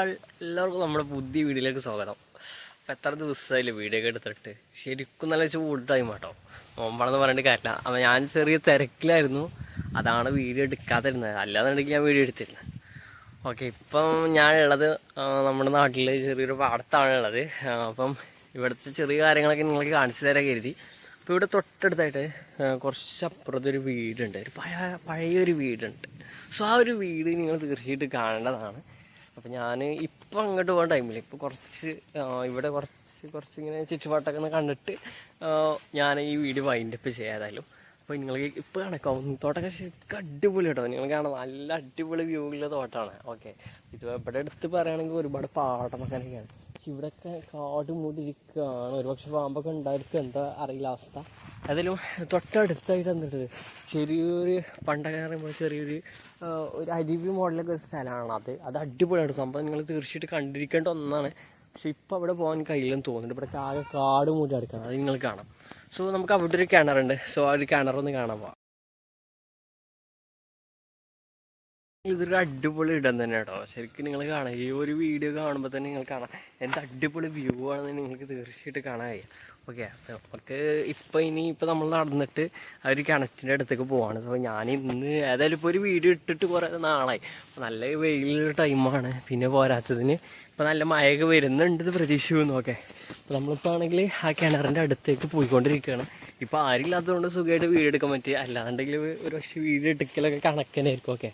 എല്ലാവർക്കും നമ്മുടെ പുതിയ വീഡിയോയിലേക്ക് സ്വാഗതം. അപ്പം എത്ര ദിവസമായില്ലേ വീഡിയോ ഒക്കെ എടുത്തിട്ട്? ശരിക്കും നല്ല ചൂട് ടൈം കേട്ടോ നോമ്പാണെന്ന് പറഞ്ഞിട്ട് കാര്യമില്ല. അപ്പം ഞാൻ ചെറിയ തിരക്കിലായിരുന്നു. അതാണ് വീഡിയോ എടുക്കാതിരുന്നത്. അല്ലാന്നുണ്ടെങ്കിൽ ഞാൻ വീഡിയോ എടുത്തിരുന്നത് ഓക്കെ ഇപ്പം ഞാൻ ഉള്ളത് നമ്മുടെ നാട്ടിൽ ചെറിയൊരു പാടത്താണ് ഉള്ളത്. അപ്പം ഇവിടുത്തെ ചെറിയ കാര്യങ്ങളൊക്കെ നിങ്ങൾക്ക് കാണിച്ചു തരാൻ കരുതി. അപ്പോൾ ഇവിടെ തൊട്ടടുത്തായിട്ട് കുറച്ചപ്പുറത്തൊരു വീടുണ്ട്. ഒരു പഴയ പഴയൊരു വീടുണ്ട്. സോ ആ ഒരു വീട് നിങ്ങൾ തീർച്ചയായിട്ടും കാണേണ്ടതാണ്. അപ്പം ഞാൻ ഇപ്പം അങ്ങോട്ട് പോകാൻ ടൈമില്ല ഇപ്പം കുറച്ച് ഇവിടെ കുറച്ച് കുറച്ച് ഇങ്ങനെ ചുറ്റുപാട്ടൊക്കെ കണ്ടിട്ട് ഞാൻ ഈ വീഡിയോ വൈൻഡ് അപ്പ് ചെയ്യാതായാലും അപ്പോൾ നിങ്ങൾ ഇപ്പോൾ കാണാം കൗന്തോട്ടൊക്കെ ശരിക്കും അടിപൊളി കേട്ടോ. നിങ്ങൾ കാണാം നല്ല അടിപൊളി വ്യൂ ഉള്ള തോട്ടമാണ് ഓക്കെ ഇത് ഇവിടെ എടുത്ത് പറയുകയാണെങ്കിൽ ഒരുപാട് പാടം അങ്ങനെയൊക്കെയാണ്. പക്ഷെ ഇവിടെയൊക്കെ കാട് മൂടിയിരിക്കുകയാണ്. ഒരുപക്ഷെ പാമ്പൊക്കെ ഉണ്ടായിരിക്കും. എന്താ അറിയില്ല അവസ്ഥ. അതിലും തൊട്ടടുത്തായിട്ട് എന്നിട്ട് ചെറിയൊരു പണ്ടൊക്കെ പറയുമ്പോൾ ചെറിയൊരു ഒരു അരുവി മോഡലൊക്കെ ഒരു സ്ഥലമാണ് അത്. അത് അടിപൊളിയാണ്. സംഭവം നിങ്ങൾ തീർച്ചയായിട്ടും കണ്ടിരിക്കേണ്ട ഒന്നാണ്. പക്ഷെ ഇപ്പം അവിടെ പോകാൻ കഴിയില്ലെന്ന് തോന്നുന്നുണ്ട്. ഇവിടെ ആകെ കാട് മൂടി അടുക്കണം അത് നിങ്ങൾ കാണാം. സോ നമുക്ക് അവിടെ ഒരു കിണറുണ്ട്. സോ ആ ഒരു കിണറൊന്ന് കാണാൻ പോവാം. ഇതൊരു അടിപൊളി ഇടം തന്നെ കേട്ടോ ശരിക്കും നിങ്ങൾ കാണാം. ഈ ഒരു വീഡിയോ കാണുമ്പോൾ തന്നെ നിങ്ങൾ കാണാം. എന്ത് അടിപൊളി വ്യൂ ആണെന്ന് നിങ്ങൾക്ക് തീർച്ചയായിട്ടും കാണാൻ കഴിയും. ഓക്കെ നമുക്ക് ഇപ്പം ഇനി ഇപ്പം നമ്മൾ നടന്നിട്ട് ആ ഒരു കിണറ്റിന്റെ അടുത്തേക്ക് പോവാണ്. സോ ഞാൻ ഇന്ന് ഏതായാലും ഇപ്പോൾ ഒരു വീഡിയോ ഇട്ടിട്ട് കുറേ നാളായി. നല്ല വെയിലുള്ള ടൈമാണ് പിന്നെ പോരാത്തതിന് ഇപ്പോൾ നല്ല മഴയൊക്കെ വരുന്നുണ്ട് പ്രതീക്ഷിക്കുന്നു. ഓക്കെ അപ്പോൾ നമ്മളിപ്പോൾ ആണെങ്കിൽ ആ കിണറിന്റെ അടുത്തേക്ക് പോയിക്കൊണ്ടിരിക്കുകയാണ്. ഇപ്പോൾ ആരില്ലാത്തതുകൊണ്ട് സുഖമായിട്ട് വീഡിയോ എടുക്കാൻ പറ്റി അല്ലാണ്ടെങ്കിൽ ഒരു പക്ഷേ വീഡിയോ എടുക്കലൊക്കെ കണക്കനായിരിക്കും ഓക്കെ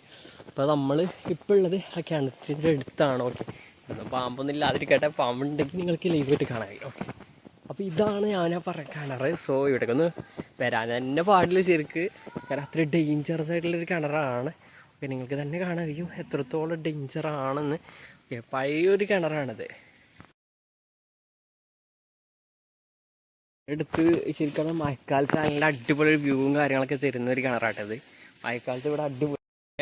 അപ്പോൾ നമ്മൾ ഇപ്പോൾ ഉള്ളത് ആ കിണറ്റിന്റെ അടുത്താണ് ഓക്കെ പാമ്പൊന്നും ഇല്ലാതിരിക്കട്ടെ. പാമ്പുണ്ടെങ്കിൽ നിങ്ങൾക്ക് ലൈവായിട്ട് കാണാൻ ഓക്കെ അപ്പോൾ ഇതാണ് ഞാൻ പറഞ്ഞ കിണറ്. സോ ഇവിടേക്ക് ഒന്ന് വരാൻ തന്നെ പാടില്ല ശരിക്ക്. കാരണം അത്ര ഡേഞ്ചറസ് ആയിട്ടുള്ളൊരു കിണറാണ്. ഓക്കെ നിങ്ങൾക്ക് തന്നെ കാണാൻ കഴിയും എത്രത്തോളം ഓക്കെ പഴയൊരു കിണറാണിത്. എടുത്ത് ശരിക്കും മഴക്കാലത്ത് നല്ല അടിപൊളി ഒരു വ്യൂവും കാര്യങ്ങളൊക്കെ തരുന്ന ഒരു കിണറാട്ടത് മഴക്കാലത്ത് ഇവിടെ അടിപൊളി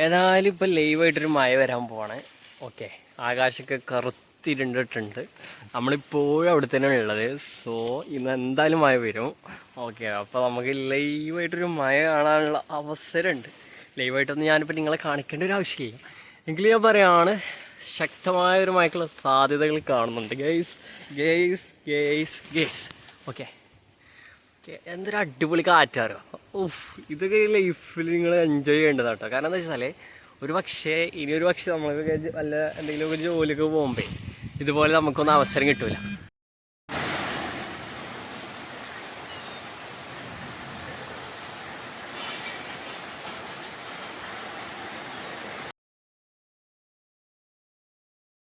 ഏതായാലും ഇപ്പം ലൈവായിട്ടൊരു മഴ വരാൻ പോവാണ്. ഓക്കെ ആകാശമൊക്കെ കറുത്തിരുണ്ടിട്ടുണ്ട്. നമ്മളിപ്പോഴും അവിടെ തന്നെ ഉള്ളത്. സോ ഇന്ന് എന്തായാലും മഴ വരും. ഓക്കെ അപ്പോൾ നമുക്ക് ലൈവായിട്ടൊരു മഴ കാണാനുള്ള അവസരമുണ്ട്. ലൈവായിട്ടൊന്നും ഞാനിപ്പോൾ നിങ്ങളെ കാണിക്കേണ്ട ഒരു ആവശ്യമില്ല. എങ്കിലും ഞാൻ പറയാണ് ശക്തമായ ഒരു മഴക്കുള്ള സാധ്യതകൾ കാണുന്നുണ്ട്. Guys guys guys guys okay എന്തൊരു അടിപൊളി കാറ്റാറോ ഉഫ്. ഇതൊക്കെ ലൈഫിൽ നിങ്ങൾ എൻജോയ് ചെയ്യേണ്ടതാണ് കേട്ടോ. കാരണം എന്താ വെച്ചാൽ ഒരു പക്ഷേ ഇനി ഒരു പക്ഷേ നല്ല എന്തെങ്കിലും ഒരു ജോലിയൊക്കെ പോകുമ്പോൾ ഇതുപോലെ നമുക്കൊന്നും അവസരം കിട്ടൂല.